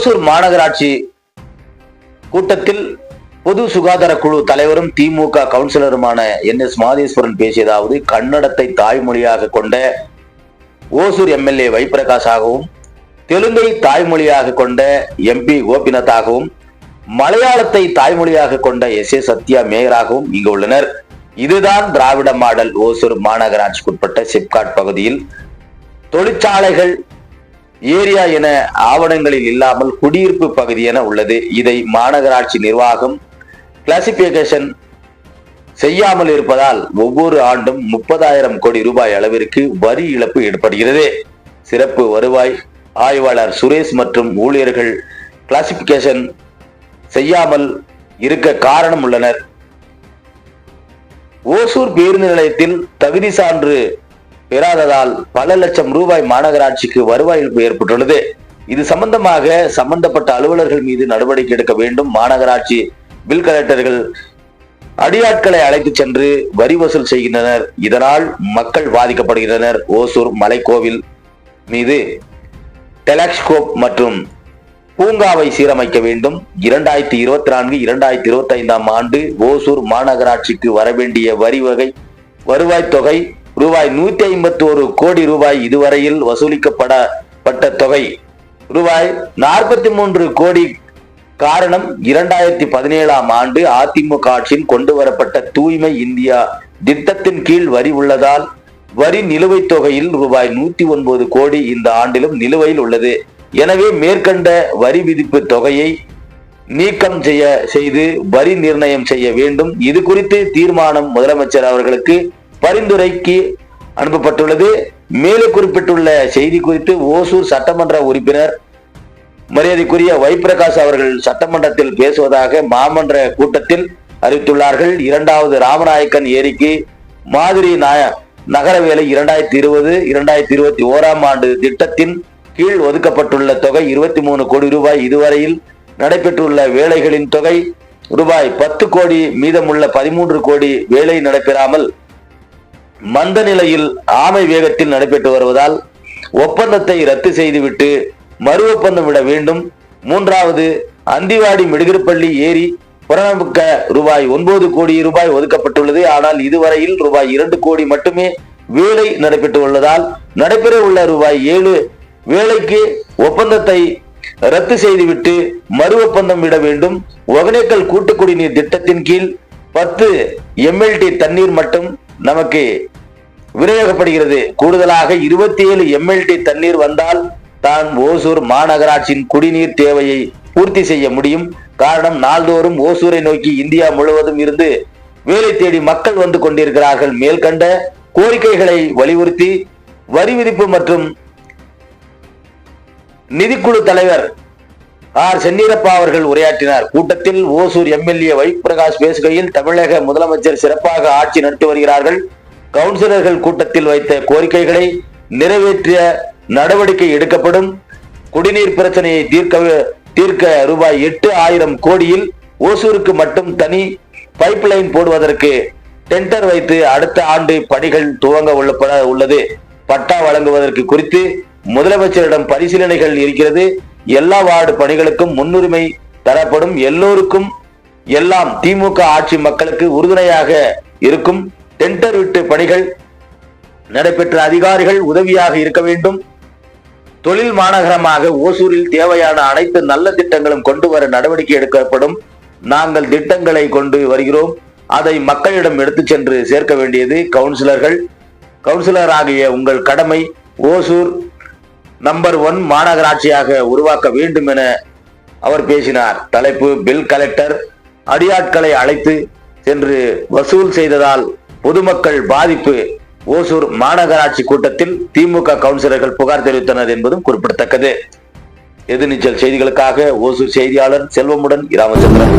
ஓசூர் மாநகராட்சி கூட்டத்தில் பொது சுகாதார குழு தலைவரும் திமுக கவுன்சிலருமான என் எஸ் மாதேஸ்வரன் பேசியதாவது கன்னடத்தை தாய்மொழியாக கொண்ட ஓசூர் எம்எல்ஏ வைப்பிரகாஷாகவும் தெலுங்கை தாய்மொழியாக கொண்ட எம்பி கோபிநாத்தாகவும் மலையாளத்தை தாய்மொழியாக கொண்ட எஸ் ஏ சத்யா மேயராகவும் இங்கு உள்ளனர். இதுதான் திராவிட மாடல் ஓசூர் மாநகராட்சிக்குட்பட்ட சிப்காட் பகுதியில் தொழிற்சாலைகள் ஏரியா என ஆவணங்களில் இல்லாமல் குடியிருப்பு பகுதி என உள்ளது. இதை மாநகராட்சி நிர்வாகம் கிளாசிபிகேஷன் செய்யாமல் இருப்பதால் ஒவ்வொரு ஆண்டும் முப்பதாயிரம் கோடி ரூபாய் அளவிற்கு வரி இழப்பு ஏற்படுகிறது. சிறப்பு வருவாய் ஆய்வாளர் சுரேஷ் மற்றும் ஊழியர்கள் கிளாசிபிகேஷன் செய்யாமல் இருக்க காரணம் உள்ளனர். ஓசூர் பேருந்து நிலையத்தில் தகுதி சான்று பெறாததால் பல லட்சம் ரூபாய் மாநகராட்சிக்கு வருவாய் இழப்பு ஏற்பட்டுள்ளது. இது சம்பந்தமாக சம்பந்தப்பட்ட அலுவலர்கள் மீது நடவடிக்கை எடுக்க வேண்டும். மாநகராட்சி பில் கலெக்டர்கள் அடியாட்களை அழைத்து சென்று வரி வசூல் செய்கின்றனர். இதனால் மக்கள் பாதிக்கப்படுகின்றனர். ஓசூர் மலைக்கோவில் மீது டெலாக்ஸ்கோப் மற்றும் பூங்காவை சீரமைக்க வேண்டும். இரண்டாயிரத்தி இருபத்தி நான்கு இரண்டாயிரத்தி இருபத்தி ஐந்தாம் ஆண்டு ஓசூர் மாநகராட்சிக்கு வரவேண்டிய வரி வகை வருவாய் தொகை ரூபாய் நூத்தி ஐம்பத்தி ஒரு கோடி ரூபாய் இதுவரையில் வசூலிக்கப்படப்பட்ட தொகை. ரூபாய் நாற்பத்தி மூன்று கோடி காரணம் இரண்டாயிரத்தி பதினேழாம் ஆண்டு அதிமுக ஆட்சியில் கொண்டு வரப்பட்ட தூய்மை இந்தியா திட்டத்தின் கீழ் வரி உள்ளதால் வரி நிலுவைத் தொகையில் ரூபாய் நூத்தி ஒன்பது கோடி இந்த ஆண்டிலும் நிலுவையில் உள்ளது. எனவே மேற்கண்ட வரி விதிப்பு தொகையை நீக்கம் செய்ய செய்து வரி நிர்ணயம் செய்ய வேண்டும். இது குறித்து தீர்மானம் முதலமைச்சர் அவர்களுக்கு பரிந்துரைக்கு அனுப்பப்பட்டுள்ளது. மேலே குறிப்பிட்டுள்ள செய்தி குறித்து ஓசூர் சட்டமன்ற உறுப்பினர் மரியாதைக்குரிய வைப்பிரகாஷ் அவர்கள் சட்டமன்றத்தில் பேசுவதாக மாமன்ற கூட்டத்தில் அறிவித்துள்ளார்கள். இரண்டாவது ராமநாயக்கன் ஏரிக்கு மாதிரி நாய- நகர வேலை இரண்டாயிரத்தி இருபது இரண்டாயிரத்தி இருபத்தி ஓராம் ஆண்டு திட்டத்தின் கீழ் ஒதுக்கப்பட்டுள்ள தொகை இருபத்தி மூணு கோடி ரூபாய். இதுவரையில் நடைபெற்றுள்ள வேலைகளின் தொகை ரூபாய் பத்து கோடி மீதமுள்ள பதிமூன்று கோடி வேலை நடைபெறாமல் மந்த நிலையில் ஆமை வேகத்தில் நடைபெற்று வருவதால் ஒப்பந்தத்தை ரத்து செய்துவிட்டு மறு ஒப்பந்தம் விட வேண்டும். மூன்றாவது அந்திவாடி மிடுகிருப்பள்ளி ஏரி புறநம்புக்க ரூபாய் ஒன்பது கோடி ரூபாய் ஒதுக்கப்பட்டுள்ளது. ஆனால் இதுவரையில் ரூபாய் இரண்டு கோடி மட்டுமே வேலை நடைபெற்று உள்ளதால் நடைபெற உள்ள ரூபாய் ஏழு வேலைக்கு ஒப்பந்தத்தை ரத்து செய்துவிட்டு மறு ஒப்பந்தம் விட வேண்டும். ஒகனேக்கல் கூட்டு குடிநீர் திட்டத்தின் கீழ் பத்து எம்எல்டி தண்ணீர் மட்டும் நமக்கு விநியோகப்படுகிறது. கூடுதலாக இருபத்தி ஏழு எம்எல்டி தண்ணீர் வந்தால் தான் ஓசூர் மாநகராட்சியின் குடிநீர் தேவையை பூர்த்தி செய்ய முடியும். காரணம் நாள்தோறும் ஓசூரை நோக்கி இந்தியா முழுவதும் இருந்து வேலை தேடி மக்கள் வந்து கொண்டிருக்கிறார்கள். மேல்கண்ட கோரிக்கைகளை வலியுறுத்தி வரி விதிப்பு மற்றும் நிதிக்குழு தலைவர் ஆர் சென்னீரப்பா அவர்கள் உரையாற்றினார். கூட்டத்தில் ஓசூர் எம்எல்ஏ வைப்பிரகாஷ் பேசுகையில் தமிழக முதலமைச்சர் சிறப்பாக ஆட்சி நடத்தி வருகிறார்கள். கவுன்சிலர்கள் கூட்டத்தில் வைத்த கோரிக்கைகளை நிறைவேற்றிய நடவடிக்கை எடுக்கப்படும். குடிநீர் பிரச்சனையை தீர்க்க தீர்க்க ரூபாய் எட்டு ஆயிரம் கோடியில் ஓசூருக்கு மட்டும் தனி பைப்லைன் போடுவதற்கு டெண்டர் வைத்து அடுத்த ஆண்டு பணிகள் துவங்க உள்ளப்பட உள்ளது. பட்டா வழங்குவதற்கு குறித்து முதலமைச்சரிடம் பரிசீலனைகள் இருக்கிறது. எல்லா வார்டு பணிகளுக்கும் முன்னுரிமை தரப்படும். எல்லோருக்கும் எல்லாம் திமுக ஆட்சி மக்களுக்கு உறுதுணையாக இருக்கும். டெண்டர் விட்டு பணிகள் நடைபெற்ற அதிகாரிகள் உதவியாக இருக்க வேண்டும். தொழில் மாநகரமாக ஓசூரில் தேவையான அனைத்து நல்ல திட்டங்களும் கொண்டு வர நடவடிக்கை எடுக்கப்படும். நாங்கள் திட்டங்களை கொண்டு வருகிறோம். அதை மக்களிடம் எடுத்து சென்று சேர்க்க வேண்டியது கவுன்சிலர்கள். கவுன்சிலர் ஆகிய உங்கள் கடமை ஓசூர் நம்பர் ஒன் மாநகராட்சியாக உருவாக்க வேண்டும் என அவர் பேசினார். தலைப்பு பில் கலெக்டர் அடியாட்களை அழைத்து சென்று வசூல் செய்ததால் பொதுமக்கள் பாதிப்பு. ஓசூர் மாநகராட்சி கூட்டத்தில் திமுக கவுன்சிலர்கள் புகார் தெரிவித்தனர் என்பதும் குறிப்பிடத்தக்கது. எதிர்நீச்சல் செய்திகளுக்காக ஓசூர் செய்தியாளர் செல்வமுடன் ராமச்சந்திரன்